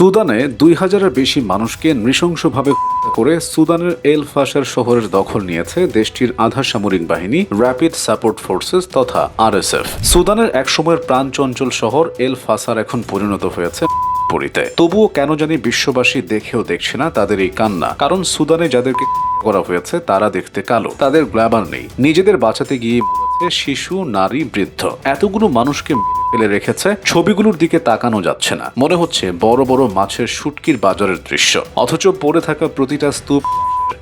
সুদানে দুই হাজারের বেশি মানুষকে নৃশংসভাবে করে সুদানের এল ফাসার শহরের দখল নিয়েছে দেশটির আধা সামরিক বাহিনী র্যাপিড সাপোর্ট ফোর্সেস তথা আরএসএফ সুদানের একসময়ের প্রাণচঞ্চল শহর এল ফাসার এখন পরিণত হয়েছে। পরিতে তবুও কেন জানি বিশ্ববাসী দেখেও দেখছে না তাদের এই কান্না। কারণ সুদানে যাদেরকে করা হয়েছে, তারা দেখতে কালো। তাদের গ্ল্যাবার নেই। নিজেদের বাঁচাতে গিয়ে শিশু, নারী, বৃদ্ধ। এতগুলো মানুষকে ফেলে রেখেছে, ছবিগুলোর দিকে তাকানো যাচ্ছে না। মনে হচ্ছে বড় বড় মাছের শুটকির বাজারের দৃশ্য। অথচ পড়ে থাকা প্রতিটা স্তূপ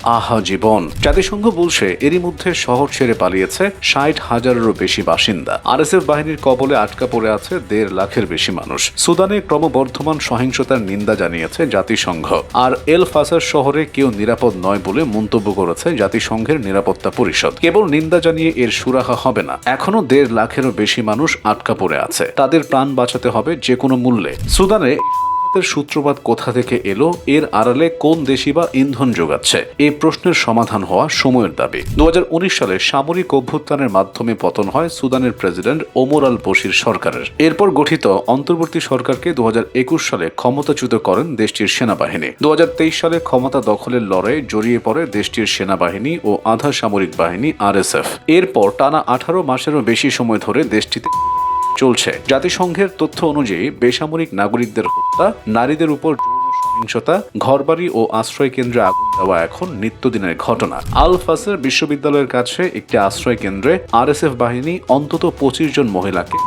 আহা জীবন। জাতিসংঘ বলছে, এরই মধ্যে শহর ছেড়ে পালিয়েছে ষাট হাজারেরও বেশি বাসিন্দা। আরএসএফ বাহিনীর কবলে আটকা পড়ে আছে দেড় লাখের বেশি মানুষ। সুদানে ক্রমবর্ধমান সহিংসতার নিন্দা জানিয়েছে জাতিসংঘ। আর এল ফাসার শহরে কেউ নিরাপদ নয় বলে মন্তব্য করেছে জাতিসংঘের নিরাপত্তা পরিষদ। কেবল নিন্দা জানিয়ে এর সুরাহা হবে না। এখনও দেড় লাখেরও বেশি মানুষ আটকা পড়ে আছে। তাদের প্রাণ বাঁচাতে হবে যে কোনো মূল্যে। সুদানে সংঘাতের সূত্রপাত কোথা থেকে এলো, এর আড়ালে কোন দেশই বা ইন্ধন যোগাচ্ছে এই প্রশ্নের সমাধান হওয়া সময়ের দাবি। দুহাজার উনিশ সালে সামরিক অভ্যুত্থানের মাধ্যমে পতন হয় সুদানের প্রেসিডেন্ট ওমর আল বশির সরকারের। এরপর গঠিত অন্তর্বর্তী সরকারকে দু হাজার একুশ সালে ক্ষমতাচ্যুত করেন দেশটির সেনাবাহিনী। দু হাজার তেইশ সালে ক্ষমতা দখলের লড়াইয়ে জড়িয়ে পড়ে দেশটির সেনাবাহিনী ও আধা সামরিক বাহিনী আরএসএফ। এরপর টানা আঠারো মাসেরও বেশি সময় ধরে দেশটিতে চলছে। জাতিসংঘের তথ্য অনুযায়ী বেসামরিক নাগরিকদের হত্যা, নারীদের উপর সহিংসতা, ঘরবাড়ি ও আশ্রয় কেন্দ্রে আগুন দেওয়া এখন নিত্যদিনের ঘটনা। আল ফাসের বিশ্ববিদ্যালয়ের কাছে একটি আশ্রয় কেন্দ্রে আরএসএফ বাহিনী অন্তত পঁচিশ জন মহিলাকে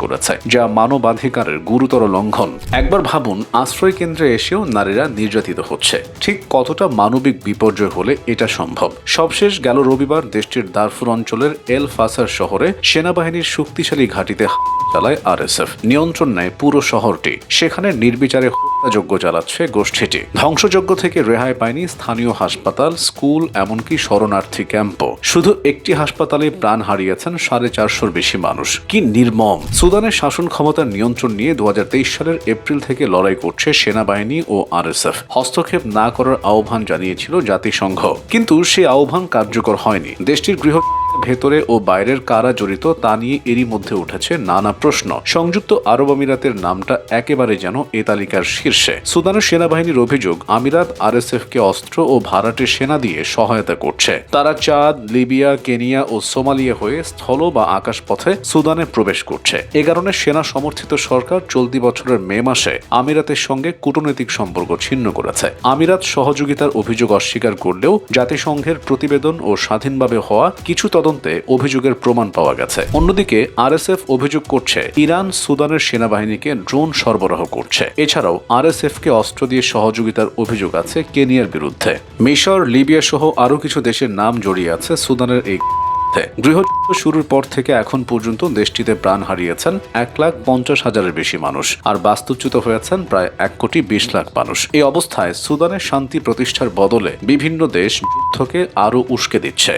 করেছে, যা মানবাধিকারের গুরুতর লঙ্ঘন। একবার ভাবুন, আশ্রয় কেন্দ্রে এসেও নারীরা নির্যাতিত হচ্ছে। ঠিক কতটা মানবিক বিপর্যয় হলে এটা সম্ভব? সবশেষ গেল রবিবার দেশটির দারফুর অঞ্চলের এল ফাসার শহরে সেনাবাহিনীর শক্তিশালী ঘাঁটিতে চালায় আরএসএফ। নিয়ন্ত্রণ নেয় পুরো শহরটি। সেখানে নির্বিচারে হত্যাযজ্ঞ চালাচ্ছে গোষ্ঠীটি। ধ্বংসযজ্ঞ থেকে রেহাই পায়নি স্থানীয় হাসপাতাল, স্কুল, এমনকি শরণার্থী ক্যাম্পও। শুধু একটি হাসপাতালে প্রাণ হারিয়েছেন সাড়ে চারশোর বেশি মানুষ। কি নির্মম! সুদানের শাসন ক্ষমতার নিয়ন্ত্রণ নিয়ে দু হাজার তেইশ সালের এপ্রিল থেকে লড়াই করছে সেনাবাহিনী ও আরএসএফ। হস্তক্ষেপ না করার আহ্বান জানিয়েছিল জাতিসংঘ। কিন্তু সে আহ্বান কার্যকর হয়নি। দেশটির গৃহ ভেতরে ও বাইরের কারা জড়িত তা নিয়ে এরই মধ্যে উঠেছে নানা প্রশ্ন। সংযুক্ত আরব আমিরাতের নামটা একেবারে যেন এ তালিকার শীর্ষে। সুদানের সেনাবাহিনীর অভিযোগ, আমিরাত আরএসএফ কে অস্ত্র ও ভাড়াটে সেনা দিয়ে সহায়তা করছে। তারা চাঁদ, লিবিয়া, কেনিয়া ও সোমালিয়া হয়ে স্থল বা আকাশপথে সুদানে প্রবেশ করছে। এ কারণে সেনা সমর্থিত সরকার চলতি বছরের মে মাসে আমিরাতের সঙ্গে কূটনৈতিক সম্পর্ক ছিন্ন করেছে। আমিরাত সহযোগিতার অভিযোগ অস্বীকার করলেও জাতিসংঘের প্রতিবেদন ও স্বাধীনভাবে হওয়া কিছু তদন্তে অভিযোগের প্রমাণ পাওয়া গেছে। অন্যদিকে আরএসএফ অভিযোগ করছে, ইরান সুদানের সেনাবাহিনীকে ড্রোন সরবরাহ করছে। এছাড়াও আরএসএফ কে অস্ত্র দিয়ে সহযোগিতার অভিযোগ আছে কেনিয়ার বিরুদ্ধে। মিশর লিবিয়া সহ আরও কিছু দেশের নাম জড়িয়ে আছে সুদানের এই। গৃহযুদ্ধ শুরুর পর থেকে এখন পর্যন্ত দেশটিতে প্রাণ হারিয়েছেন এক লাখ পঞ্চাশ হাজারের বেশি মানুষ, আর বাস্তুচ্যুত হয়েছেন প্রায় এক কোটি বিশ লাখ মানুষ। এই অবস্থায় সুদানের শান্তি প্রতিষ্ঠার বদলে বিভিন্ন দেশ যুদ্ধকে আরও উস্কে দিচ্ছে।